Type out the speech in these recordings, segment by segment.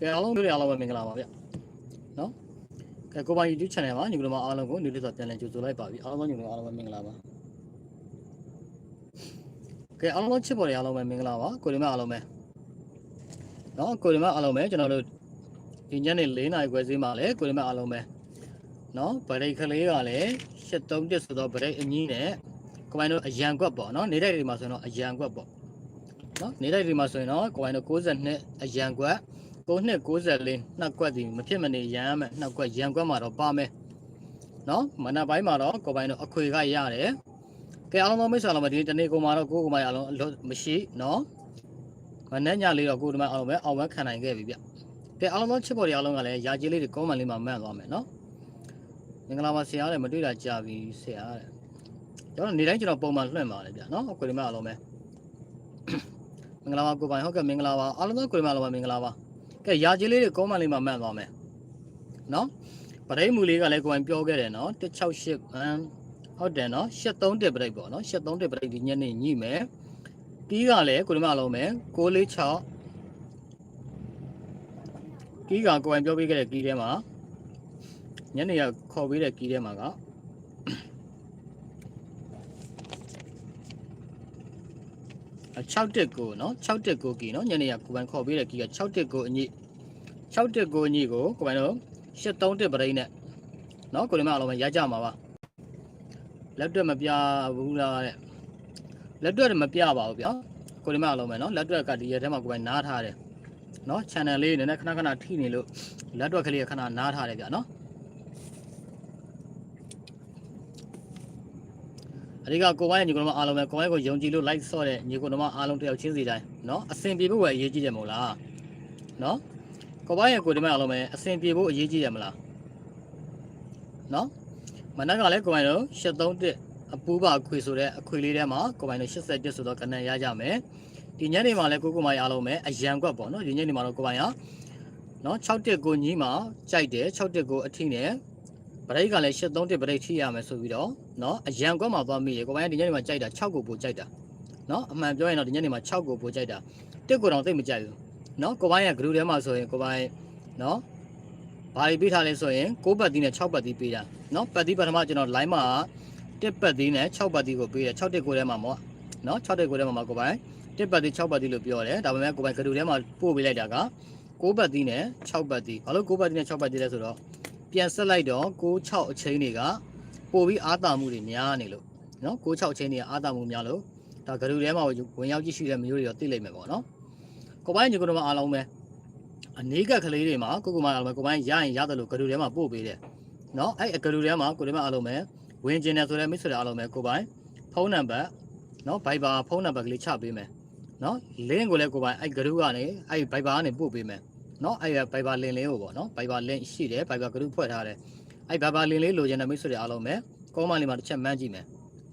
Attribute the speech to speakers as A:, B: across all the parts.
A: ကဲအားလုံးတို့အားလုံးပဲမင်္ဂလာပါဗျနော်ကဲကိုပိုင် YouTube channel မှာညီကတို့မအားလုံးကို new list ပြန်လည်ကြိုဆိုလိုက်ပါပြီအားလုံးညီကတို့အားလုံးပဲမင်္ဂလာပါကဲအားလုံးချစ်ပေါ်တွေအားလုံးပဲမင်္ဂလာပါကိုဒီမအားလုံးပဲနော်ကိုဒီမအားလုံးပဲကျွန်တော်တို့ဒီညနေ၄နာရီခွဲစီးမှာလဲကိုဒီမအားလုံးပဲနော်ဗရိတ်ကလေးကလည်း73တက်ဆိုတော့ဗရိတ်အကြီးနဲ့ကိုပိုင်တို့အရန်ကွက်ပေါ့နော်နေတဲ့တွေမှာဆိုရင်တော့အရန်ကွက်ပေါ့နော်နေတဲ့တွေမှာဆိုရင်တော့ကိုပိုင်တို့62အရန်ကွက် 9နှစ်94နှစ်ကွက်ဒီမဖြစ်မနေရမ်းမယ်နှစ်ကွက်ရန်ကွက်မှာတော့ပါမယ်နော်မနက်ပိုင်းမှာတော့ကိုယ်ပိုင်တော့အခွေကရတယ်ကဲအားလုံးမိတ်ဆွေအားလုံးပဲဒီတနေ့ကိုမှာတော့ကိုယ်ကိုယ်မရအောင်အလွတ်မရှိနော်မနေ့ညလေးတော့ကိုယ်ဒီမှာအားလုံးပဲအောင်ဝဲခံနိုင်ခဲ့ပြီဗျကဲအားလုံးချစ်ပေါ်တွေအားလုံးကလည်းယာကြီးလေးတွေကောမန်လေးမှာမှန်သွားမယ်နော်မင်္ဂလာပါဆရာလည်းမတွေ့တာကြာပြီဆရာတဲ့ကျွန်တော်နေတိုင်းကျွန်တော်ပုံမှန်လွှင့်ပါတယ်ဗျနော်ကိုယ်ဒီမှာအားလုံးပဲမင်္ဂလာပါကိုယ်ပိုင်ဟုတ်ကဲ့မင်္ဂလာပါအားလုံးကိုယ်ဒီမှာအားလုံးပဲမင်္ဂလာပါ ကဲရာကြီးလေးတွေကောမန်လေးမှာမှန်သွားမယ်နော်ပရိတ်မူလေးကလည်းကိုယ်ပြောခဲ့တယ်နော်168အမ်ဟုတ်တယ်နော်73တက်ပရိတ်ပေါ့နော်73တက်ပရိတ်ဒီညနေညိမယ်ပြီးကလည်းကိုယ်ဒီမှာလုံးမယ်646ကီးကကိုယ်ပြောပေးခဲ့တဲ့ကီးထဲမှာညနေကခေါ်ပေးတဲ့ကီးထဲမှာက6တက်ကိုနော်6တက်ကိုကီနော်ညနေကကိုယ်ပိုင်ခေါ်ပေးတဲ့ကီးက6တက်ကိုအညိ6တ က်ကိုအညိကိုကိုယ်ပိုင်တော့73တက်ပရိတ်နဲ့နော်ကိုယ်ဒီမှာအလုံးပဲရကြမှာပါလက်တွက်မပြဘူးလားတဲ့လက်တွက်မပြပါဘူးဗျာကိုယ်ဒီမှာအလုံးပဲနော်လက်တွက်ကဒီရက်ထဲမှာကိုယ်ပိုင်နားထားတယ်နော် channel လေးနည်းနည်းခဏခဏထိနေလို့လက်တွက်ကလေးကခဏနားထားတယ်ဗျာနော်အဓိကကိုဝိုင်းညီကောင်မအားလုံးပဲကိုဝိုင်းကိုယုံကြည်လို့ like ဆော့တဲ့ညီကောင်မအားလုံးတယောက်ချင်းစီတိုင်းเนาะအဆင်ပြေဖို့ပဲအရေးကြီးတယ်မဟုတ်လားเนาะ ကိုပိုင်းရဲ့ကိုဒီမအားလုံးပဲအဆင်ပြေဖို့အရေးကြီးရမလားနော်မနက်ကလည်းကိုပိုင်းတို့73တက်အပူပါခွေဆိုတဲ့အခွေလေးထဲမှာကိုပိုင်းတို့80တက်ဆိုတော့ကဏ္ဍရကြမယ်ဒီညနေမှာလည်းကိုကိုမအားလုံးပဲအရန်ကွက်ပေါ့နော်ဒီညနေမှာတော့ကိုပိုင်းကနော်6တက်ကိုညီးမှာကြိုက်တယ်6တက်ကိုအထိနဲ့ဗရိတ်ကလည်း73တက်ဗရိတ်ထိရမယ်ဆိုပြီးတော့နော်အရန်ကွက်မှာသွားမိရေကိုပိုင်းကဒီညနေမှာကြိုက်တာ6ကိုပိုကြိုက်တာနော်အမှန်ပြောရင်တော့ဒီညနေမှာ6ကိုပိုကြိုက်တာတက်ကိုတော့သိမကြိုက်ဘူး နော်ကိုပိုင်းက group ထဲမှာဆိုရင်ကိုပိုင်းနော်ဘာတွေပေးထားလဲဆိုရင်6ပတ်သီးနဲ့6ပတ်သီးပေးတာနော်ပတ်သီးပထမကျွန်တော် line မှာ1ပတ်သီးနဲ့6ပတ်သီးကိုပေးတယ်6တက်ကိုထဲမှာမော့နော်6တက်ကိုထဲမှာမှာကိုပိုင်း1ပတ်သီး6ပတ်သီးလို့ပြောတယ်ဒါပေမဲ့ကိုပိုင်း group ထဲမှာပို့ပေးလိုက်တာက6ပတ်သီးနဲ့6ပတ်သီးဘာလို့6ပတ်သီးနဲ့6ပတ်သီးလဲဆိုတော့ပြန်ဆက်လိုက်တော့6 6အချင်းတွေကပို့ပြီးအားတာမှုတွေများနေလို့နော်6 6အချင်းတွေကအားတာမှုများလို့ဒါဂရုထဲမှာဝင်ရောက်ကြည့်ရှုတဲ့မျိုးတွေတော့သိလိမ့်မယ်ပေါ့နော်။ ကိုပိုင်းညီကိုတို့မအားလုံးပဲအနေကကလေးတွေမှာကိုကိုမအားလုံးပဲကိုပိုင်းရရင်ရတယ်လို့ဂရုထဲမှာပို့ပေးတယ်နော်အဲ့ဂရုထဲမှာကိုတို့မအားလုံးပဲဝင်ကျင်တယ်ဆိုတဲ့မိတ်ဆွေတွေအားလုံးပဲကိုပိုင်းဖုန်းနံပါတ်နော် Viber ဖုန်းနံပါတ်ကလေးချပေးမယ်နော် link ကိုလည်းကိုပိုင်းအဲ့ဂရုကနေအဲ့ Viber ကနေပို့ပေးမယ်နော်အဲ့ Viber link လေးကိုပေါ့နော် Viber link ရှိတယ် Viber ဂရုဖွဲ့ထားတယ်အဲ့ဘာဘာလင်းလေးလိုချင်တဲ့မိတ်ဆွေတွေအားလုံးပဲကောမန်လေးမှာတစ်ချက်မှန်းကြည့်မယ်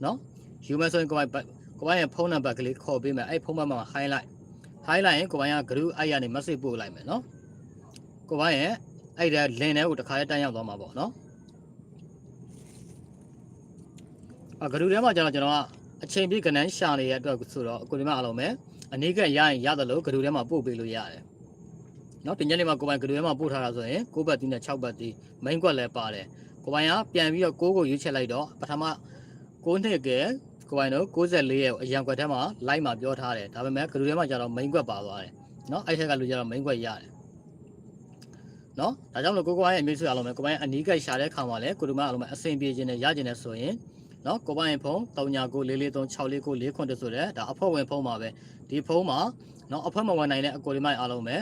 A: နော်ယူမယ်ဆိုရင်ကိုယ်ပိုင်ကိုယ်ပိုင်ရဲ့ဖုန်းနံပါတ်ကလေးခေါ်ပေးမယ်အဲ့ဖုန်းနံပါတ်မှာ highlight highlight ရင်ကိုယ်ပိုင်က group အဲ့ရနေ message ပို့လိုက်မယ်နော်ကိုယ်ပိုင်ရဲ့အဲ့ဒါ link ထဲကိုတစ်ခါလေးတန်းရောက်သွားမှာပေါ့နော်အ group ထဲမှာကျတော့ကျွန်တော်ကအချိန်ပြည့်ကနန်းရှာနေတဲ့အတွက်ဆိုတော့ကိုဒီမှာအားလုံးပဲအနည်းကရရင်ရတယ်လို့ group ထဲမှာပို့ပေးလို့ရတယ်နော်ဒီညနေမှာကိုပိုင်ဂလူထဲမှာပို့ထားတာဆိုရင်6ဘတ်တီးနဲ့6ဘတ်တီး main ကွက်လည်းပါတယ်ကိုပိုင်ကပြန်ပြီးတော့6ကိုရွေးချက်လိုက်တော့ပထမ6နှစ်ကဲ ကိုပိုင်တို့64ရဲ့အရန်ကွက်ထဲမှာ live မှာပြောထားတယ်ဒါပေမဲ့ဂလူထဲမှာကျတော့ main ကွက်ပါသွားတယ်နော်အဲ့ထက်ကလူကျတော့ main ကွက်ရတယ်နော်ဒါကြောင့်လို့ကိုကိုပိုင်ရဲ့အမျိုးစုအားလုံးပဲကိုပိုင်အနီးကပ်ရှာတဲ့ခါမှာလည်းကိုတို့မအားလုံးပဲအဆင်ပြေခြင်းနဲ့ရခြင်းနဲ့ဆိုရင်နော်ကိုပိုင်ဖုန်း3994436449ဆိုတဲ့ဒါအဖို့ဝင်ဖုန်းပါပဲဒီဖုန်းမှာနော်အဖွဲ့မဝင်နိုင်တဲ့အကိုဒီမိုင်အားလုံးပဲ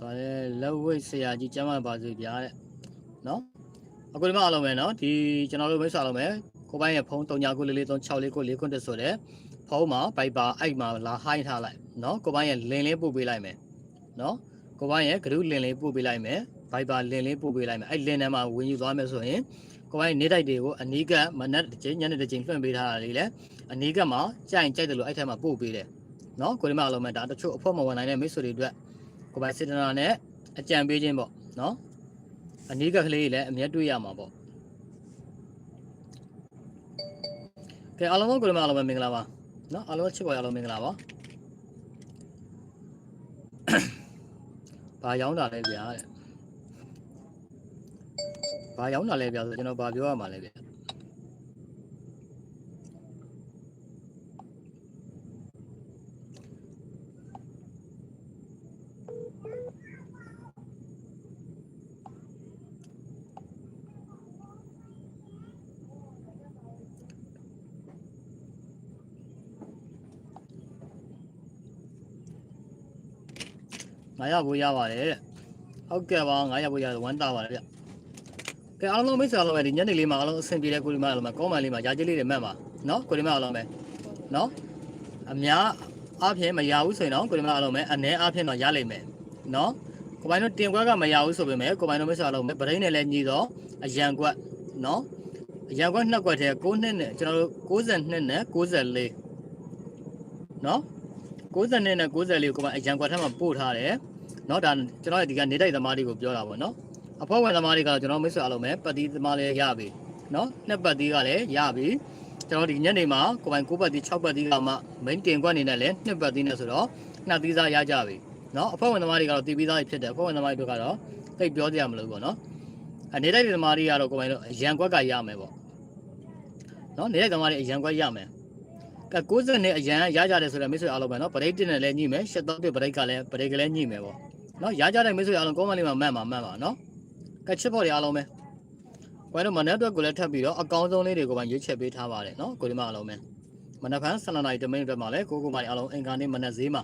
A: ဒါလည်းလက်ဝိတ်ဆရာကြီးကျမ်းမာပါစေဗျာတဲ့နော် အခုဒီမှာအားလုံးပဲနော်ဒီကျွန်တော်တို့မိတ်ဆွာအားလုံးပဲကိုပိုင်းရဲ့ဖုန်း3994436449ဆိုတဲ့ဖုန်းမှာ Viber အိုက်မှာလာဟိုင်းထားလိုက်နော်ကိုပိုင်းရဲ့လင်လေးပို့ပေးလိုက်မယ်နော်ကိုပိုင်းရဲ့ဂရုလင်လေးပို့ပေးလိုက်မယ် Viber လင်လေးပို့ပေးလိုက်မယ်အဲ့လင်ထဲမှာဝင်ယူသွားမယ်ဆိုရင်ကိုပိုင်းနေတိုက်တွေကိုအနီးကမနက်တစ်ချိန်ညနေတစ်ချိန်လွှင့်ပေးထားတာလေးလေအနီးကမှာကြိုင်ကြိုက်တယ်လို့အဲ့ထက်မှာပို့ပေးတယ်နော်ကိုဒီမှာအားလုံးပဲဒါတချို့အဖို့မဝင်နိုင်တဲ့မိတ်ဆွေတွေအတွက်ကိုပိုင်စေတနာနဲ့အကြံပေးခြင်းပေါ့နော် အနီးကကလေးတွေလည်းအမြတ်တွေ့ရမှာပေါ့ကဲအားလုံးကိုလည်းအားလုံးပဲမင်္ဂလာပါเนาะအားလုံးချစ်ပါအားလုံးမင်္ဂလာပါဘာရောင်းတာလဲဗျာတဲ့ဘာရောင်းတာလဲဗျာဆိုကျွန်တော်ဘာပြောရမှာလဲဗျာ ငါရဖို့ရပါတယ်တဲ့ဟုတ်ကဲ့ပါငါရဖို့ရတယ်ဝမ်းတာပါတယ်ဗျကဲအားလုံးမိတ်ဆွေအားလုံးပဲဒီညနေလေးမှာအားလုံးအဆင်ပြေတဲ့ကိုဒီမအားလုံးပဲကောမန်လေးမှာယာကြီးလေးတွေမှတ်ပါနော်ကိုဒီမအားလုံးပဲနော်အများအားဖြင့်မရဘူးဆိုရင်တော့ကိုဒီမအားလုံးပဲအ ਨੇ အားဖြင့်တော့ရလိမ့်မယ်နော်ကိုပိုင်တို့တင်ကွက်ကမရဘူးဆိုပေမဲ့ကိုပိုင်တို့မိတ်ဆွေအားလုံးပဲဗရိန်းနဲ့လည်းညီတော့အရန်ကွက်နော်အရန်ကွက်နှစ်ကွက်တည်း6နှစ်နဲ့ကျွန်တော်တို့62နဲ့94နော် 62နဲ့94ကိုကိုပိုင်အရန်ကွက်ထက်မှာပို့ထားတယ် เนาะဒါကျွန်တော်ဒီကနေတိုက်သမားတွေကိုပြောတာပေါ့เนาะအဖွဲ့ဝင်သမားတွေကကျွန်တော်မိတ်ဆွေအားလုံးပဲပတ်တီးသမားလည်းရပြီเนาะနှစ်ပတ်တီးကလည်းရပြီကျွန်တော်ဒီညနေမှာကိုပိုင်9ပတ်တီး6ပတ်တီးကမှ main တင်ကွက်အနေနဲ့လည်းနှစ်ပတ်တီးနဲ့ဆိုတော့နှစ်သီးစားရကြပြီเนาะအဖွဲ့ဝင်သမားတွေကတော့တည်ပြီးသားဖြစ်တယ်အဖွဲ့ဝင်သမားတွေကတော့သိပြောကြရမလို့ပေါ့เนาะအနေတိုက်သမားတွေကတော့ကိုပိုင်တော့ရန်ကွက်ကရမယ်ပေါ့เนาะနေတိုက်သမားတွေအရန်ကွက်ရမယ်က 90နဲ့အရန်ရကြတယ်ဆိုတော့မိတ်ဆွေအားလုံးပဲနော်ပရိတ်တင်နဲ့လည်းညှိမယ်ရှစ်တော့ပြပရိတ်ကလည်းပရိတ်ကလည်းညှိမယ်ပေါ့နော်ရကြတဲ့မိတ်ဆွေအားလုံးကောင်းမလေးမှာမှတ်ပါမှတ်ပါနော်ကချစ်ဖို့တွေအားလုံးပဲဝိုင်းတော့မနေ့အတွက်ကိုလည်းထပ်ပြီးတော့အကောင်းဆုံးလေးတွေကိုပါရွေးချယ်ပေးထားပါတယ်နော်ကိုဒီမအားလုံးပဲမနေ့ကဆန္ဒနာရီတမိနစ်အတွက်မှာလည်းကိုကိုမအားလုံးအင်ကာနေ့မနေ့ဈေးမှာ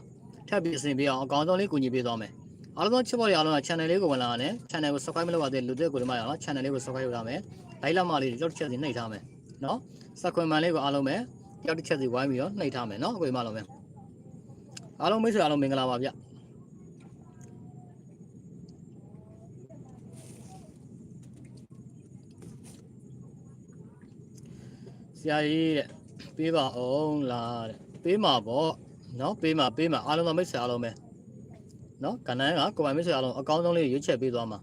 A: ထပ်ပြီးအစဉ်ပြေးအောင်အကောင်းဆုံးလေးကူညီပေးသွားမယ်အားလုံးချစ်ဖို့တွေအားလုံးက channel လေးကိုဝင်လာတယ် channel ကို subscribe မလုပ်ပါသေးလူတွေကိုဒီမအားလုံး channel လေးကို subscribe လုပ်ထားမယ် like လာမလေးတွေကြောက်ချက်စီနှိပ်ထားမယ်နော်စကွန်မန်လေးကိုအားလုံးပဲ ကြောက်တစ်ချက်စီဝိုင်းပြီးတော့နှိပ်ထားမယ်နော်ကိုဒီမအားလုံးပဲအားလုံးမိတ်ဆွေအားလုံးမင်္ဂလာပါဗျဆရာကြီးတဲ့ပေးပါအောင်လားတဲ့ပေးမှာပေါ့နော်ပေးမှာပေးမှာအားလုံးသောမိတ်ဆွေအားလုံးပဲနော်ကဏ္ဍကကိုယ်ပိုင်မိတ်ဆွေအားလုံးအကောင်းဆုံးလေးရွေးချက်ပေးသွားမှာ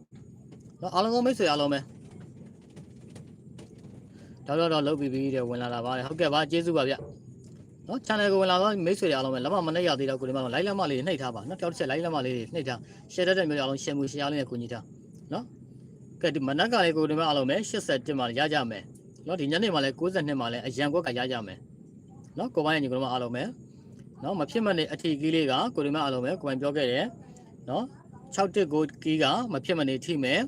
A: နော်အားလုံးသောမိတ်ဆွေအားလုံးပဲ တော့တော့လုတ်ပြီးပြီတဲ့ဝင်လာတာပါတဲ့ဟုတ်ကဲ့ပါကျေးဇူးပါဗျနော် channel ကိုဝင်လာတော့မိတ်ဆွေတွေအားလုံးပဲလက်မမနဲ့ရသေးတော့ကိုဒီမှာ like လက်မလေးနှိပ်ထားပါနော်ကြောက်တစ်ချက် like လက်မလေးတွေနှိပ်ထား share တဲ့တဲ့မျိုးတွေအားလုံး share မှု share လေးနဲ့ကူညီထားနော်ကဲဒီမနက်ကလေးကိုဒီမှာအားလုံးပဲ87မှာရကြမယ်နော်ဒီညနေမှာလည်း92မှာလည်းအရန်ကွက်ကရကြမယ်နော်ကိုပိုင်းရဲ့ညီကောင်မအားလုံးပဲနော်မဖြစ်မနေအထီကီးလေးကကိုဒီမှာအားလုံးပဲကိုပိုင်းပြောခဲ့တယ်နော်619ကီးကမဖြစ်မနေထိမယ်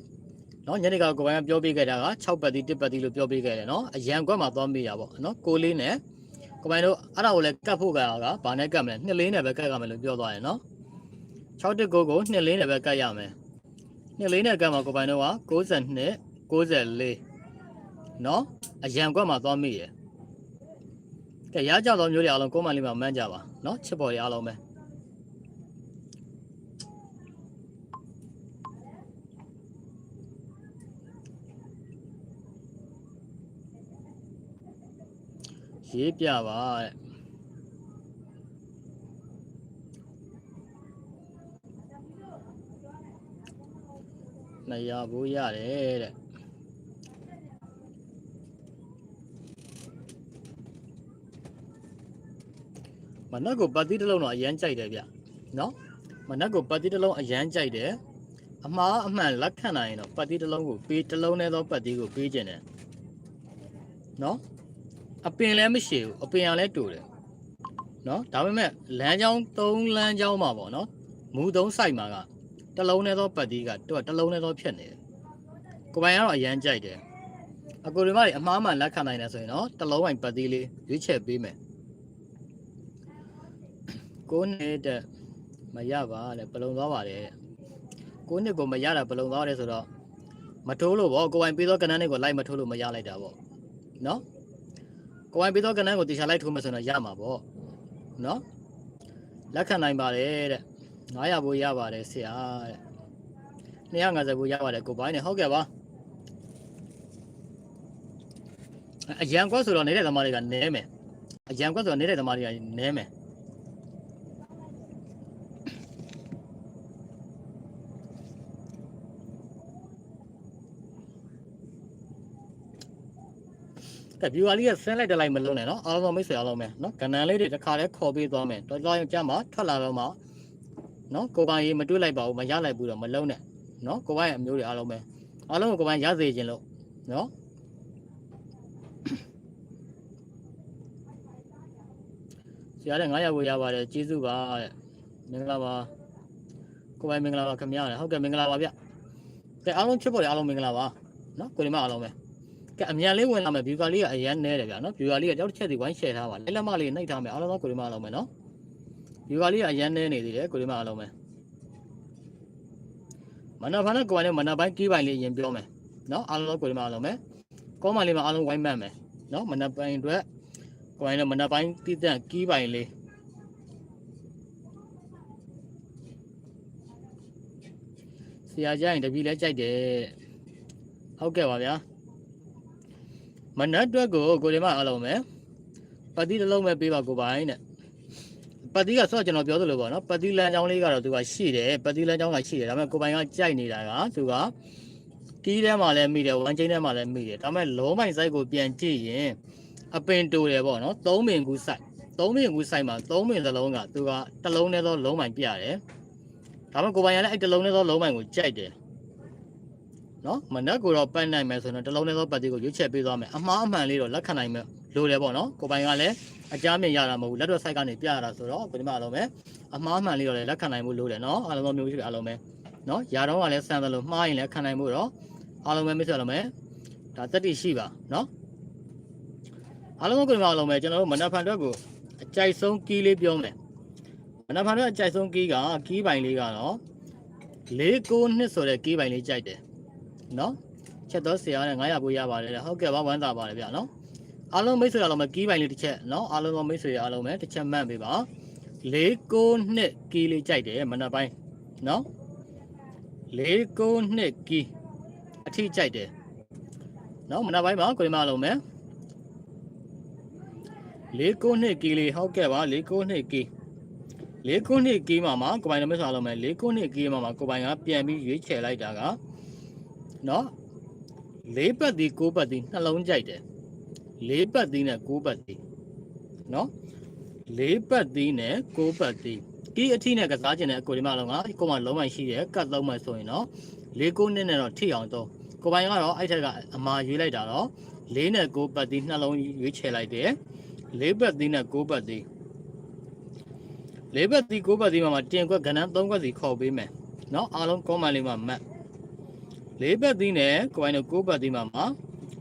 A: နော်ညနေကကိုပိုင်းကပြောပြခဲ့တာက6ပတ်တိ1ပတ်တိလို့ပြောပြခဲ့တယ်နော်အရန်ကွက်မှာသွားမိတာပေါ့နော်ကိုလေးနဲ့ကိုပိုင်းတို့အဲ့ဒါကိုလည်းကတ်ဖို့ကကဘာနဲ့ကတ်မလဲနှစ်လေးနဲ့ပဲကတ်ရမယ်လို့ပြောသွားတယ်နော်619ကိုနှစ်လေးနဲ့ပဲကတ်ရမယ်နှစ်လေးနဲ့ကတ်မှာကိုပိုင်းတို့က92 94နော်အရန်ကွက်မှာသွားမိရယ်ကဲရကြတော့မျိုးတွေအားလုံးကိုမန်လေးမှာမှန်းကြပါနော်ချစ်ပေါ်တွေအားလုံးပဲ ရေးပြပါတဲ့နေရဘူးရတယ်တဲ့မနက်ကိုပတ်တိတစ်လုံးတော့အရန်ကြိုက်တယ်ဗျနော်မနက်ကိုပတ်တိတစ်လုံးအရန်ကြိုက်တယ်အမှားအမှန်လက်ခံနိုင်ရင်တော့ပတ်တိတစ်လုံးကိုပေးတစ်လုံးနဲ့တော့ပတ်တိကိုပေးခြင်းတယ်နော် အပင်လည်းမရှိဘူးအပင်ကလည်းတူတယ်နော်ဒါပေမဲ့လမ်းကြောင်း၃လမ်းကြောင်းမှာပေါ့နော်မူသုံးစိုက်မှာကတစ်လုံးနဲ့တော့ပတ်တိကသူကတစ်လုံးနဲ့တော့ဖြစ်နေတယ်ကိုပိုင်ကတော့အရန်ကြိုက်တယ်အကိုဒီမတွေအမှားမှန်လက်ခံနိုင်တယ်ဆိုရင်တော့တစ်လုံးပိုင်ပတ်တိလေးရွေးချယ်ပေးမယ်ကိုနှစ်တဲ့မရပါတဲ့ပလုံသွားပါတယ်တဲ့ကိုနှစ်ကိုမရတာပလုံသွားတယ်ဆိုတော့မထိုးလို့ဗောကိုပိုင်ပေးသောကဏ္ဍတွေကိုလိုက်မထိုးလို့မရလိုက်တာဗောနော် ကိုပိုင်ပေးသောကဏ္ဍကိုတေချာလိုက်ထိုးမယ်ဆိုတော့ရမှာဗောနော်လက်ခံနိုင်ပါတယ်တဲ့900ဘိုးရပါတယ်ဆရာတဲ့250ဘိုးရပါတယ်ကိုပိုင်နဲ့ဟုတ်ကဲ့ပါအရန်ကွက်ဆိုတော့နေတဲ့သမားတွေကနဲမယ်အရန်ကွက်ဆိုတော့နေတဲ့သမားတွေကနဲမယ် ကဲ viewer လေးကဆင်းလိုက်တက်လိုက်မလုံးနဲ့နော်အားလုံးမိတ်ဆွေအားလုံးပဲနော်ကဏ္ဍလေးတွေတစ်ခါတည်းခေါ်ပေးသွားမယ်တော်တော်ရင်ကြမ်းမှာထွက်လာတော့မှနော်ကိုပိုင်ရေးမတွေးလိုက်ပါဘူးမရလိုက်ဘူးတော့မလုံးနဲ့နော်ကိုပိုင်ရဲ့အမျိုးတွေအားလုံးပဲအားလုံးကိုကိုပိုင်ရစေခြင်းလို့နော်ဆရာတဲ့900ကိုရပါတယ်ကျေးဇူးပါတဲ့မင်္ဂလာပါကိုပိုင်မင်္ဂလာပါခင်ဗျာတဲ့ဟုတ်ကဲ့မင်္ဂလာပါဗျကဲအားလုံးချစ်ဖို့လေအားလုံးမင်္ဂလာပါနော်ကိုဒီမအားလုံးပဲကဲ အမြန်လေးဝင်လာမယ်ဘီကာလေးကအရန်နဲတယ်ဗျာနော်ဘီကာလေးကတောက်တစ်ချက်စီဝိုင်းရှယ်ထားပါလက်လက်မလေးနှိပ်ထားမယ်အားလုံးကိုဒီမအားလုံးပဲနော်ဘီကာလေးကအရန်နဲနေသေးတယ်ကိုဒီမအားလုံးပဲမနက်ဖန်နဲ့ကိုယ်နဲ့မနက်ပိုင်းကြီးပိုင်းလေးရင်ပြောမယ်နော်အားလုံးကိုဒီမအားလုံးပဲကောမလေးမှာအားလုံးဝိုင်းမှတ်မယ်နော်မနက်ပိုင်းအတွက်ကိုယ်နဲ့မနက်ပိုင်းတည်တဲ့ကြီးပိုင်းလေးဆရာကြရင်တပီလဲကြိုက်တယ်ဟုတ်ကဲ့ပါဗျာ မနက်အတွက်ကိုကိုဒီမအားလုံးပဲပတိတစ်လုံးပဲပေးပါကိုပိုင်းတဲ့ပတိကဆော့ကျွန်တော်ပြောသလိုပေါ့နော်ပတိလမ်းကြောင်းလေးကတော့သူကရှိတယ်ပတိလမ်းကြောင်းကရှိတယ်ဒါပေမဲ့ကိုပိုင်ကကြိုက်နေတာကသူကကီးထဲမှာလည်းမိတယ်ဝမ်ချင်းထဲမှာလည်းမိတယ်ဒါပေမဲ့လုံးမိုင်စိုက်ကိုပြန်ကြည့်ရင်အပင်တူတယ်ပေါ့နော်သုံးပင်ကူးစိုက်သုံးပင်ကူးစိုက်မှာသုံးပင်သလုံးကသူကတစ်လုံးနဲ့သောလုံးမိုင်ပြရတယ်ဒါပေမဲ့ကိုပိုင်ကလည်းအဲ့တစ်လုံးနဲ့သောလုံးမိုင်ကိုကြိုက်တယ် နော်မနက်ကိုတော့ပတ်နိုင်မယ်ဆိုတော့တစ်လုံးနဲ့သောပတ်တိကိုရွေးချက်ပေးသွားမယ်အမှားအမှန်လေးတော့လက်ခံနိုင်မယ်လို့တယ်ပေါ့နော်ကိုပိုင်ကလည်းအကြမ်းမြင်ရတာမဟုတ်ဘူးလက်တော့ဆိုင်ကနေပြရတာဆိုတော့ကိုဒီမှာအားလုံးပဲအမှားအမှန်လေးတော့လည်းလက်ခံနိုင်မှုလို့တယ်နော်အားလုံးမျိုးရှိအားလုံးပဲနော်ရာတော့ကလည်းစမ်းတယ်လို့မှားရင်လည်းခံနိုင်မှုတော့အားလုံးပဲမစ္စအားလုံးပဲဒါတက်တိရှိပါနော်အားလုံးကိုဒီမှာအားလုံးပဲကျွန်တော်တို့မနက်ဖြန်အတွက်ကိုအကြိုက်ဆုံးကီးလေးပြောမယ်မနက်ဖြန်အတွက်အကြိုက်ဆုံးကီးကကီးပိုင်လေးကတော့၄9နှစ်ဆိုတဲ့ကီးပိုင်လေးကြိုက်တယ် နော်ချက်တော့ဆရာနဲ့900ကိုရပါတယ်ဟုတ်ကဲ့ပါဝမ်းသာပါတယ်ဗျနော်အားလုံးမိတ်ဆွေအားလုံးပဲကီးပိုင်လေးတစ်ချက်နော်အားလုံးသောမိတ်ဆွေအားလုံးပဲတစ်ချက်မှတ်ပေးပါ692ကီလေးကြိုက်တယ်မနက်ပိုင်းနော်692ကီအထိကြိုက်တယ်နော်မနက်ပိုင်းမှာကိုရီးမားလုံးမယ်692ကီလေးဟုတ်ကဲ့ပါ692ကီ692ကီမှာမှာကိုပိုင်နမိတ်ဆွေအားလုံးပဲ692ကီမှာမှာကိုပိုင်ကပြန်ပြီးရွေးချယ်လိုက်တာက နော်လေးပတ်ဒီကိုးပတ်ဒီနှလုံးကြိုက်တယ်လေးပတ်ဒီနဲ့ကိုးပတ်ဒီနော်လေးပတ်ဒီနဲ့ကိုးပတ်ဒီကီအထီနဲ့ကစားကျင်တဲ့အကိုဒီမလုံးကကိုမလုံးမရှိတယ်ကတ်သုံးမှဆိုရင်တော့လေးကိုးနဲ့တော့ထိအောင်တော့ကိုပိုင်ကတော့အဲ့ထက်ကအမာရွေးလိုက်တာတော့လေးနဲ့ကိုးပတ်ဒီနှလုံးရွေးချယ်လိုက်တယ်လေးပတ်ဒီနဲ့ကိုးပတ်ဒီလေးပတ်ဒီကိုးပတ်ဒီမှာတင်ကွက်ကဏ္ဍ၃ကွက်စီခေါ်ပေးမယ်နော်အားလုံးကောမန်လေးမှာမတ် လေးပတ်သီးနဲ့ကိုပိုင်တို့ကိုးပတ်သီးမှာမှာ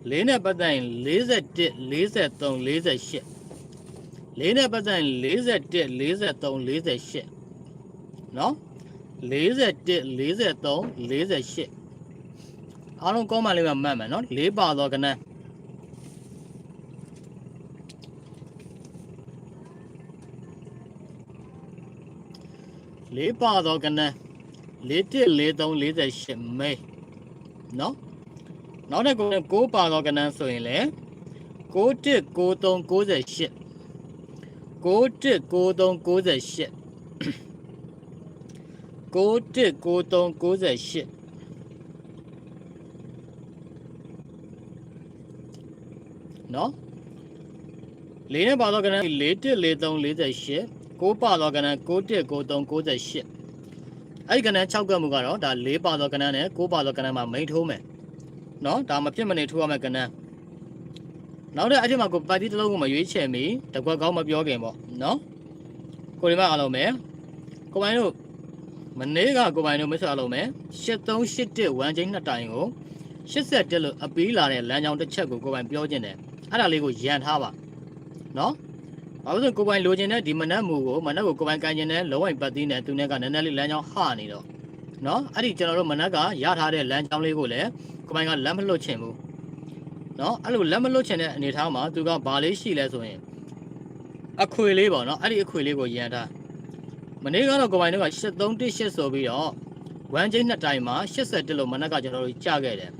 A: လေးနဲ့ပတ်သက်ရင်41 43 48လေးနဲ့ပတ်သက်ရင်41 43 48နော်41 43 48အားလုံးကောင်းမှလေးမှမှတ်မယ်နော်လေးပါတော့ကနန်းလေးပါတော့ကနန်း41 43 48မဲ နော်နောက်တစ်ခုနဲ့6ပါတော့ကဏ္ဍဆိုရင်လေ619398 619398 619398နော်လေးနဲ့ပါတော့ကဏ္ဍ414348 6ပါတော့ကဏ္ဍ619398 အဲ့ဒီကဏ္ဍ6ကမှုကတော့ဒါ4ပါတော့ကဏ္ဍနဲ့6ပါတော့ကဏ္ဍမှာမိန်ထိုးမယ်နော်ဒါမဖြစ်မနေထိုးရမယ့်ကဏ္ဍနောက်တဲ့အချက်မှာကိုပါတီတစ်လုံးကိုမရွေးချယ်မီတကွက်ကောင်းမပြောခင်ပေါ့နော်ကိုဒီမအားလုံးပဲကိုပိုင်တို့မနေ့ကကိုပိုင်တို့မိတ်ဆွေအားလုံးပဲ8381ဝမ်ချင်းနှစ်တိုင်ကို81လို့အပီးလာတဲ့လမ်းကြောင်းတစ်ချက်ကိုကိုပိုင်ပြောခြင်းတယ်အဲ့ဒါလေးကိုရန်ထားပါနော် ။ဘာလို့ဆိုကိုပိုင်လိုချင်တဲ့ဒီမနက်မူကိုမနက်ကိုကိုပိုင်ကန်ချင်တဲ့လောဝိုင်ပတ်သီးနဲ့သူနဲ့ကနည်းနည်းလေးလမ်းကြောင်းဟနေတော့နော်အဲ့ဒီကျွန်တော်တို့မနက်ကရထားတဲ့လမ်းကြောင်းလေးကိုလည်းကိုပိုင်ကလမ်းမလွတ်ချင်ဘူး။နော်အဲ့လိုလမ်းမလွတ်ချင်တဲ့အနေထားမှာသူကဘာလေးရှိလဲဆိုရင်အခွေလေးပေါ့နော်အဲ့ဒီအခွေလေးကိုရန်ထား။မနေ့ကတော့ကိုပိုင်တို့က7318ဆိုပြီးတော့ဝမ်းကျိန်းနှစ်တိုင်မှာ81လို့မနက်ကကျွန်တော်တို့ကြခဲ့တယ်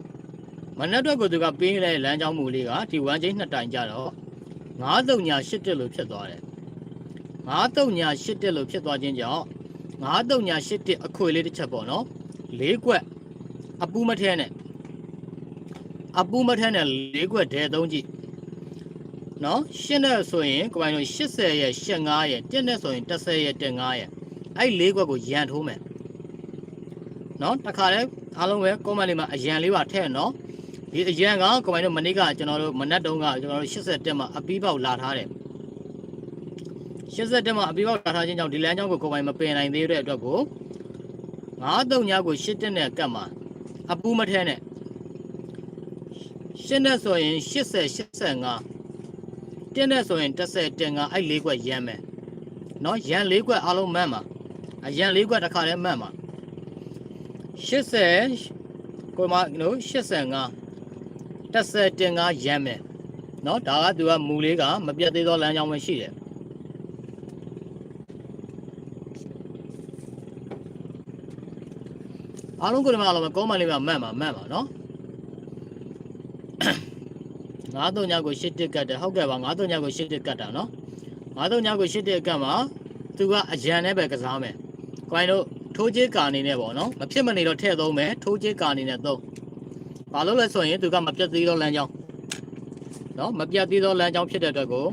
A: ။မနက်တော့ကိုသူကပေးလိုက်လမ်းကြောင်းမူလေးကဒီဝမ်းကျိန်းနှစ်တိုင်ကြတော့ 9ညာ8လို့ဖြစ်သွားတယ်9ညာ8လို့ဖြစ်သွားခြင်းကြောင့်9ညာ8အခွေလေးတစ်ချက်ပေါ့နော်၄ကွက်အပူမထဲနဲ့အပူမထဲနဲ့၄ကွက်ဒဲသုံးကြည့်နော်ရှင်းနဲ့ဆိုရင်ကိုပိုင်တို့80ရဲ့85ရဲ့တက်နဲ့ဆိုရင်10ရဲ့15ရဲ့အဲ့၄ကွက်ကိုရန်ထိုးမယ်နော်တခါလဲအားလုံးပဲ comment လေးမှာအရန်လေးပါထည့်နော် ဒီအရန်ကကွန်မိုင်းတို့မနေ့ကကျွန်တော်တို့မနက်တုန်းကကျွန်တော်တို့80တက်မှာအပီးပေါက်လာထားတယ်80တက်မှာအပီးပေါက်လာထားခြင်းကြောင့်ဒီလမ်းကြောင်းကိုကွန်မိုင်းမပင်နိုင်သေးတဲ့အတွက်ကို9တုံညာကို8တက်နဲ့ကတ်မှာအပူးမထဲနဲ့ရှင်းတဲ့ဆိုရင်80 85တင်းတဲ့ဆိုရင်10တင်ကအဲ့၄ခွက်ရမ်းမယ်နော်ရန်၄ခွက်အားလုံးမှန်ပါအရန်၄ခွက်တစ်ခါတည်းမှန်ပါ80ကိုမနော်85 10တင်ကရမ်းမယ်နော်ဒါကသူကမူလေးကမပြတ်သေးသောလမ်းကြောင်းပဲရှိတယ်အားလုံးကိုဒီမှာအားလုံးပဲကောမန်လေးမှာမှန်ပါမှန်ပါနော်9ညကို8တက်ကတ်တယ်ဟုတ်ကဲ့ပါ9ညကို8တက်ကတ်တာနော်9ညကို8တက်ကတ်မှာသူကအရန်နဲ့ပဲကစားမယ်။ကိုင်းတို့ထိုးချေးကာအနေနဲ့ပေါ့နော်။မဖြစ်မနေတော့ထည့်သုံးမယ်ထိုးချေးကာအနေနဲ့သုံး။ ဘာလို့လဲဆိုရင်သူကမပြတ်သေးသောလမ်းကြောင်းနော်မပြတ်သေးသောလမ်းကြောင်းဖြစ်တဲ့အတွက်ကို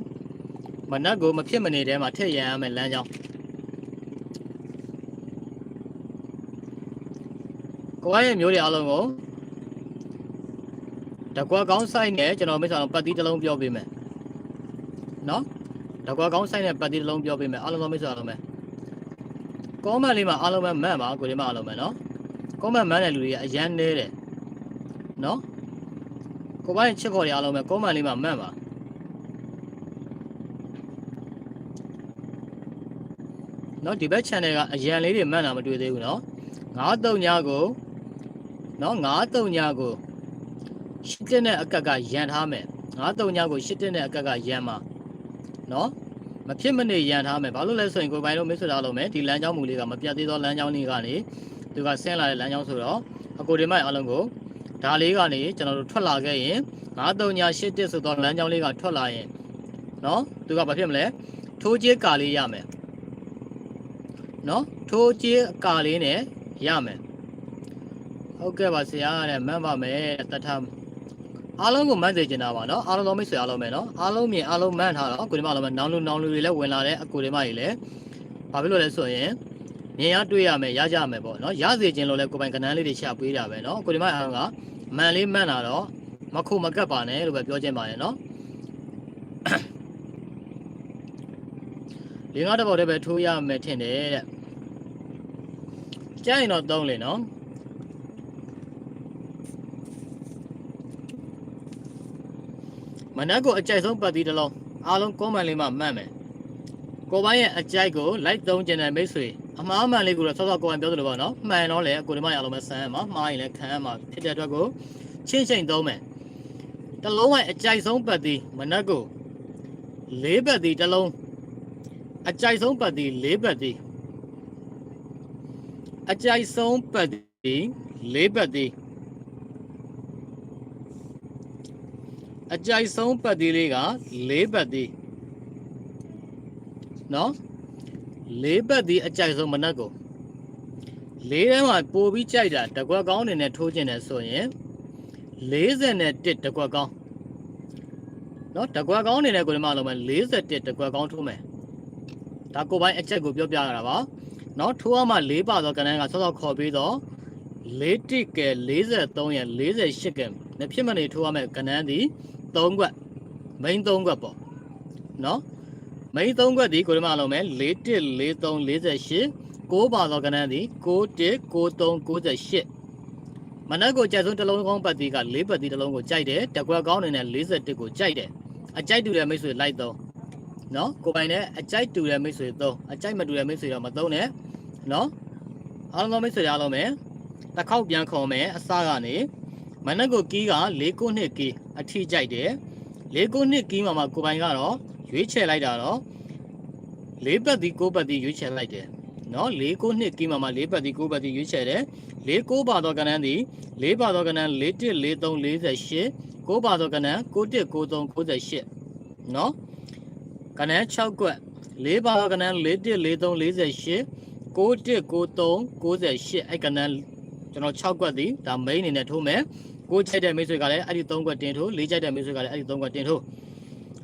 A: မနက်ကိုမဖြစ်မနေတည်းမှာထည့်ရန်ရမယ်လမ်းကြောင်းကိုင်းရဲ့မျိုးတွေအားလုံးကိုတကွက်ကောင်းဆိုင်နဲ့ကျွန်တော်မိတ်ဆွေတို့ပတ်တီးတစ်လုံးပြောပေးမယ်နော်တကွက်ကောင်းဆိုင်နဲ့ပတ်တီးတစ်လုံးပြောပေးမယ်အားလုံးသောမိတ်ဆွေအားလုံးပဲကောမန့်လေးမှာအားလုံးပဲမှန်ပါကိုဒီမှာအားလုံးပဲနော်ကောမန့်မှန်တဲ့လူတွေကအရန်နေတယ် နော်ကိုပိုင်းချစ်ခေါ်တွေအားလုံးပဲကောမန့်လေးမှာမှန်ပါနော်ဒီဘက် channel ကအရန်လေးတွေမှန်တာမတွေ့သေးဘူးနော်93ညကိုနော်93ညကိုရှစ်တက်နဲ့အကက်ကရန်ထားမယ်ငါးတုံညကိုရှစ်တက်နဲ့အကက်ကရန်မှာနော်မဖြစ်မနေရန်ထားမယ်ဘာလို့လဲဆိုရင်ကိုယ်ပိုင်တို့မိတ်ဆွေသားလုံးမယ်ဒီလမ်းကြောင်းမူလေးကမပြတ်သေးသောလမ်းကြောင်းလေးကနေသူကဆင်းလာတဲ့လမ်းကြောင်းဆိုတော့အကိုဒီမိုက်အလုံးကို ဒါလေးကနေကျွန်တော်တို့ထွက်လာခဲ့ရင်ငါးတုံညရှစ်တက်ဆိုတော့လမ်းကြောင်းလေးကထွက်လာရင်နော်သူကဘာဖြစ်မလဲထိုးကျေးကာလေးရမယ်နော်ထိုးကျေးကာလေးနဲ့ရမယ်ဟုတ်ကဲ့ပါဆရာတဲ့မှန်ပါမယ်တတ်ထားအားလုံးကိုမှန်းစေချင်တာပါနော်အားလုံးသောမိတ်ဆွေအားလုံးပဲနော်အားလုံးမြင်အားလုံးမှန်းထားတော့ကိုဒီမအားလုံးပဲနောင်လူနောင်လူတွေလည်းဝင်လာတဲ့အကိုဒီမကြီးလည်းဘာဖြစ်လို့လဲဆိုရင် မြင်ရတွေ့ရမယ်ရကြမယ်ပေါ့နော်ရစေချင်လို့လည်းကိုပိုင်ကဏ္ဍလေးတွေရှာပေးတာပဲနော်ကိုဒီမအားလုံးကမှန်လေးမှန်းတာတော့မခုမကတ်ပါနဲ့လို့ပဲပြောချင်ပါတယ်နော်ဒီငါတစ်ပေါက်တည်းပဲထိုးရမယ်ထင်တယ်တဲ့ကြိုင်တော့သုံးလေနော်မနက်ကိုအကြိုက်ဆုံးပတ်ပြီးတစ်လုံးအားလုံးကောမန်လေးမှမှတ်မယ်ကိုပိုင်းရဲ့အကြိုက်ကိုလိုက်သုံးကျင်တဲ့မိတ်ဆွေ အမှားမှန်လေးကိုတော့ဆော့ဆော့ကိုပိုင်းပြောသလိုပါနော်မှန်တော့လေကိုဒီမရအောင်ပဲဆန်းရမှာမှားရင်လည်းခံရမှာဖြစ်တဲ့အတွက်ကိုချင်းချင်းသုံးမယ်တစ်လုံးရဲ့အကြိုက်ဆုံးပတ်ပြီးမနက်ကိုလေးပတ်ပြီးတစ်လုံးအကြိုက်ဆုံးပတ်ပြီးလေးပတ်ပြီးအကြိုက်ဆုံးပတ်ပြီးလေးပတ်ပြီးအကြိုက်ဆုံးပတ်သေးလေးက၄ပတ်သေးနော် ၄ပတ်သေးအကြိုက်ဆုံးမနက်ကိုလေးထဲမှာပို့ပြီးကြိုက်တာတကွက်ကောင်းနေနဲ့ထိုးကျင်တယ်ဆိုရင်41တကွက်ကောင်းနော်တကွက်ကောင်းနေနဲ့ကိုဒီမှာလုံးမယ်41တကွက်ကောင်းထိုးမယ်ဒါကိုပိုင်းအချက်ကိုပြောပြရတာပါနော်ထိုးရမှ၄ပါတော့ကဏ္ဍကဆော့ဆော့ခေါ်ပြီးတော့၄တစ်ကဲ43ရဲ့48ကဲမဖြစ်မနေထိုးရမယ်ကဏ္ဍသည်3ခွက် main 3ခွက်ပေါ့နော် main 3ခွက်ဒီကိုဒီမှာလုံးမယ်4 1 4 3 48 6ပါသောကဏ္ဍသည်6 1 6 3 98မနက်ကိုကြိုက်ဆုံးတစ်လုံးကောင်းပတ်တီးက၄ပတ်တီးတစ်လုံးကိုကြိုက်တယ်တကွက်ကောင်းနေနဲ့41ကိုကြိုက်တယ်အကြိုက်တူတဲ့မိတ်ဆွေလိုက်တော့နော်ကိုပိုင်နဲ့အကြိုက်တူတဲ့မိတ်ဆွေသုံးအကြိုက်မတူတဲ့မိတ်ဆွေတော့မသုံးနဲ့နော်အားလုံးမိတ်ဆွေအားလုံးပဲတစ်ခေါက်ပြန်ခေါ်မယ်အစကနေမနက်ကိုကီးက၄ခုနှစ်ကီးအထိကြိုက်တယ်၄ခုနှစ်ကီးမှာမှကိုပိုင်ကတော့ ရွေးချယ်လိုက်တာတော့၄ပတ်ဒီ၉ပတ်ဒီရွေးချယ်လိုက်တယ်နော်၄ခုနှစ်ကီးမှာမှ၄ပတ်ဒီ၉ပတ်ဒီရွေးချယ်တယ်၄၉ပါတော့ကဏ္ဍသည်၄ပါတော့ကဏ္ဍ၄1 4 3 48 9ပါတော့ကဏ္ဍ9 1 9 3 98နော်ကဏ္ဍ6ကွက်၄ပါတော့ကဏ္ဍ4 1 4 3 48 9 1 9 3 98အဲ့ကဏ္ဍကျွန်တော်6ကွက်သည်ဒါ main အနေနဲ့ထိုးမယ်ကိုချိုက်တဲ့မိတ်ဆွေကလည်းအဲ့ဒီ3ကွက်တင်ထိုး၄ချိုက်တဲ့မိတ်ဆွေကလည်းအဲ့ဒီ3ကွက်တင်ထိုး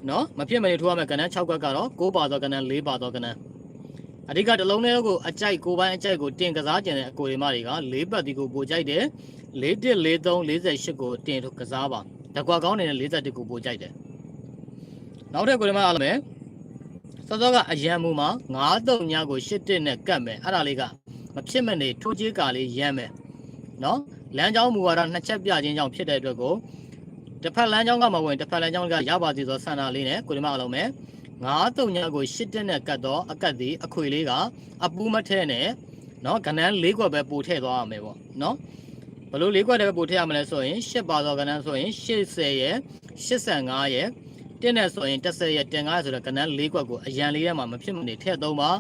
A: နော်မဖြစ်မနေထိုးရမယ်ကဏ္ဍ6ကွက်ကတော့9ပါသောကဏ္ဍ4ပါသောကဏ္ဍအဓိကတစ်လုံးလေးကိုအကြိုက်ကိုပိုင်းအကြိုက်ကိုတင်ကစားကြတဲ့အကိုရီမတွေက၄ပတ်ဒီကိုပိုကြိုက်တယ်၄1 4 3 48ကိုတင်ကစားပါတကွာကောင်းနေတဲ့41ကိုပိုကြိုက်တယ်နောက်တဲ့ကိုရီမအားလုံးပဲစောစောကအရန်မူမှာ9 3ညကို8တက်နဲ့ကတ်မယ်အဲ့ဒါလေးကမဖြစ်မနေထိုးကြီးကာလေးရမ်းမယ်နော်လမ်းကြောင်းမူဝါဒနှစ်ချက်ပြခြင်းကြောင့်ဖြစ်တဲ့အတွက်ကို တစ်ဖက်လမ်းကြောင်းကမဝင်တစ်ဖက်လမ်းကြောင်းကရပါစီသောဆန္ဒလေးနဲ့ကိုဒီမအလုံးမဲ့ငါးတုံညာကိုရှစ်တက်နဲ့ကတ်တော့အကတ်ဒီအခွေလေးကအပူးမထဲနဲ့နော်ကဏန်း၄ခွက်ပဲပို့ထည့်သွားရမယ်ပေါ့နော်ဘလို့၄ခွက်တည်းပဲပို့ထည့်ရမလဲဆိုရင်၈ပါသောကဏန်းဆိုရင်80ရဲ့85ရဲ့တင်းနဲ့ဆိုရင်10ရဲ့တင်ကားဆိုတော့ကဏန်း၄ခွက်ကိုအရန်လေးထဲမှာမဖြစ်မနေထည့်သုံးပါ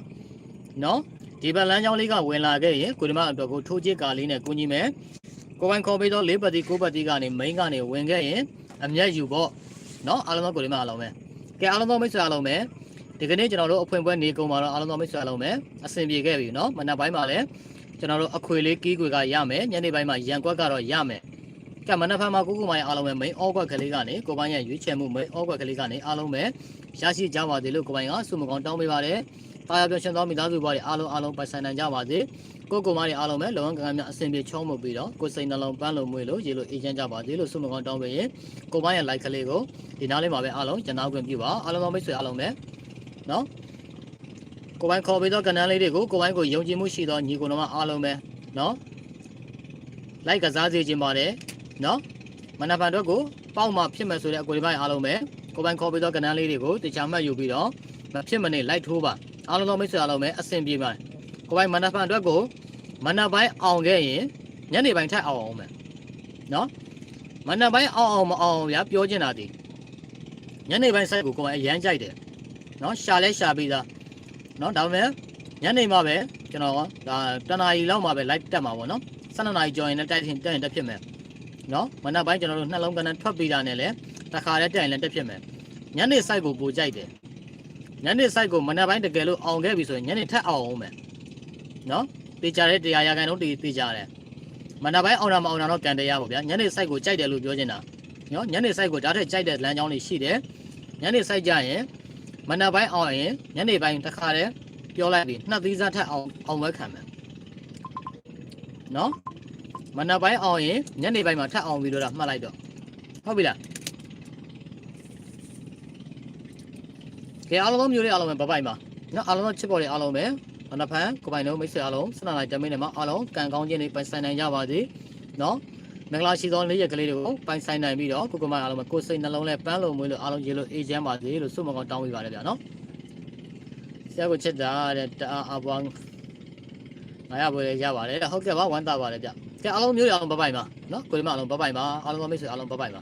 A: နော်ဒီဘက်လမ်းကြောင်းလေးကဝင်လာခဲ့ရင်ကိုဒီမအတွက်ကိုထိုးချစ်ကာလေးနဲ့ကူညီမယ် ကိုပိုင်ခေါ်ပေးသော၄ပတ်တီ၉ပတ်တီကနေ main ကနေဝင်ခဲ့ရင်အမျက်ယူပေါ့နော်အားလုံးသောကိုလေးမအားလုံးပဲကဲအားလုံးသောမိတ်ဆွေအားလုံးပဲဒီကနေ့ကျွန်တော်တို့အဖွင့်ပွဲနေကုန်ပါတော့အားလုံးသောမိတ်ဆွေအားလုံးပဲအဆင်ပြေခဲ့ပြီနော်မနက်ပိုင်းမှာလည်းကျွန်တော်တို့အခွေလေးကီးခွေကရမယ်ညနေပိုင်းမှာရန်ကွက်ကတော့ရမယ်ကဲမနက်ဖန်မှာကိုကိုမိုင်အားလုံးပဲ main အော့ကွက်ကလေးကနေကိုပိုင်းရဲ့ရွေးချယ်မှု main အော့ကွက်ကလေးကနေအားလုံးပဲရရှိကြပါစေလို့ကိုပိုင်းကဆုမကောင်းတောင်းပေးပါတယ်။ပါရပြောရှင်သောမိသားစုပေါ်တွေအားလုံးအားလုံးပိုင်ဆိုင်နိုင်ကြပါစေ။ ကိုကိုမတွေအားလုံးပဲလုံအောင်ကံကံများအဆင်ပြေချုံးမှုပြီးတော့ကိုစိတ်နှလုံးပန်းလုံးမွေးလို့ရေလို့အေးချမ်းကြပါစေလို့ဆုမကောင်းတောင်းပေးရင်ကိုပိုင်းရဲ့ like ကလေးကိုဒီနားလေးမှာပဲအားလုံးကျွန်တော်ခွင့်ပြုပါအားလုံးသောမိတ်ဆွေအားလုံးပဲနော်ကိုပိုင်းခေါ်ပေးသောကဏ္ဍလေးတွေကိုကိုပိုင်းကိုယုံကြည်မှုရှိသောညီကိုတော်မအားလုံးပဲနော်လိုက်ကစားစေခြင်းပါတယ်နော်မနက်ဖြန်တော့ကိုပေါက်မှဖြစ်မယ်ဆိုတဲ့အကိုဒီပိုင်းအားလုံးပဲကိုပိုင်းခေါ်ပေးသောကဏ္ဍလေးတွေကိုတခြားမှတ်ယူပြီးတော့မဖြစ်မနေလိုက်ထိုးပါအားလုံးသောမိတ်ဆွေအားလုံးပဲအဆင်ပြေပါတယ် ကိုပိုင်းမနက်ဖြန်အတွက်ကိုမနက်ပိုင်းအောင်ခဲ့ရင်ညနေပိုင်းထပ်အောင်အောင်မယ်နော်မနက်ပိုင်းအောင်အောင်မအောင်ဗျာပြောချင်တာဒီညနေပိုင်းစိုက်ကိုကိုပိုင်းအရန်ကြိုက်တယ်နော်ရှာလဲရှာပြီးသားနော်ဒါပေမဲ့ညနေမှပဲကျွန်တော်ဒါတနာရီလောက်မှပဲ live တက်မှာပေါ့နော်12နာရီကျော်ရင်လည်းတက်ရင်တက်ရင်တက်ဖြစ်မယ်နော်မနက်ပိုင်းကျွန်တော်တို့နှလုံးကနန်းထွက်ပြီးတာနဲ့လည်းတခါတည်းတက်ရင်လည်းတက်ဖြစ်မယ်ညနေ site ကိုပိုကြိုက်တယ်ညနေ site ကိုမနက်ပိုင်းတကယ်လို့အောင်ခဲ့ပြီဆိုရင်ညနေထက်အောင်အောင်မယ် နော်တေချာတဲ့တရားရခိုင်တော့တေတေချာတယ်မနက်ပိုင်းအောင်တာမအောင်တာတော့ပြန်တရားပေါ့ဗျာညနေ site ကိုကြိုက်တယ်လို့ပြောနေတာနော်ညနေ site ကိုဒါထက်ကြိုက်တဲ့လမ်းကြောင်းတွေရှိတယ်ညနေ site ကြရင်မနက်ပိုင်းအောင်ရင်ညနေပိုင်းတစ်ခါတည်းပြောလိုက်ပြီနှစ်သီးစားထက်အောင်အောင်ဝဲခံမယ်နော်မနက်ပိုင်းအောင်ရင်ညနေပိုင်းမှာထပ်အောင်ပြီးတော့မှတ်လိုက်တော့ဟုတ်ပြီလားကဲအားလုံးမျိုးလေးအားလုံးပဲဘိုင်ဘိုင်ပါနော်အားလုံးချစ်ပေါ်လေးအားလုံးပဲ နက်ဖြန်ကိုပိုင်တို့မိတ်ဆွေအားလုံးစနေတိုင်းတမင်းတွေမှာအားလုံးကံကောင်းခြင်းတွေပိုင်ဆိုင်နိုင်ကြပါစေနော်မင်္ဂလာရှိသောနေ့ရက်ကလေးတွေကိုပိုင်ဆိုင်နိုင်ပြီးတော့ကိုကမအားလုံးပဲကိုယ်စိတ်နှလုံးလဲပန်းလုံးမွေးလို့အားလုံးရေလို့အေးချမ်းပါစေလို့ဆုမကောင်းတောင်းပေးပါတယ်ဗျာနော်ဆရာကိုချစ်တာတဲ့တအားအပွားငါရပွဲရပါတယ်တဲ့ဟုတ်ကဲ့ပါဝမ်းသာပါတယ်ဗျကဲအားလုံးမျိုးရအောင်ဘပိုင်ပါနော်ကိုယ်မအားလုံးဘပိုင်ပါအားလုံးမိတ်ဆွေအားလုံးဘပိုင်ပါ